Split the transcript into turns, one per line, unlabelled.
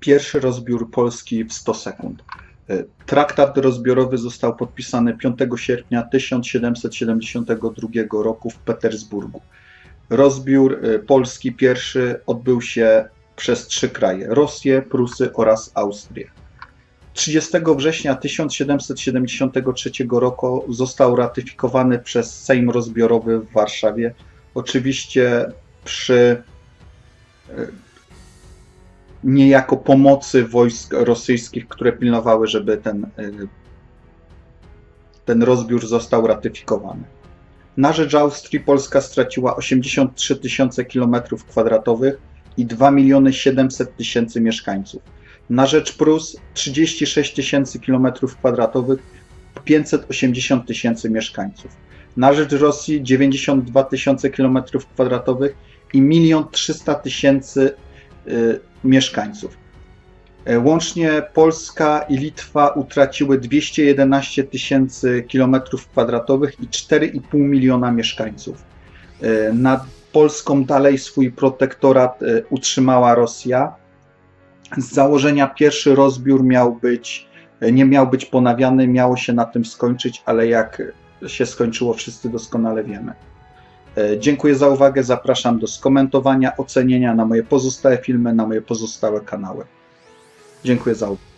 pierwszy rozbiór Polski w 100 sekund. E, Traktat rozbiorowy został podpisany 5 sierpnia 1772 roku w Petersburgu. Rozbiór e, Polski pierwszy odbył się przez trzy kraje: Rosję, Prusy oraz Austrię. 30 września 1773 roku został ratyfikowany przez Sejm Rozbiorowy w Warszawie. Oczywiście przy e, niejako pomocy wojsk rosyjskich, które pilnowały, żeby ten, y, ten rozbiór został ratyfikowany. Na rzecz Austrii Polska straciła 83 tysiące kilometrów kwadratowych i 2 miliony 700 tysięcy mieszkańców. Na rzecz Prus 36 tysięcy kilometrów kwadratowych, 580 tysięcy mieszkańców. Na rzecz Rosji 92 tysiące kilometrów kwadratowych i 1 300 tysięcy y, mieszkańców. E, Łącznie Polska i Litwa utraciły 211 tysięcy kilometrów kwadratowych i 4,5 miliona mieszkańców. E, Nad Polską dalej swój protektorat e, utrzymała Rosja. Z założenia pierwszy rozbiór miał być, nie miał być ponawiany, miało się na tym skończyć, ale jak się skończyło, wszyscy doskonale wiemy. E, Dziękuję za uwagę. Zapraszam do skomentowania, ocenienia na moje pozostałe filmy, na moje pozostałe kanały. Dziękuję za uwagę.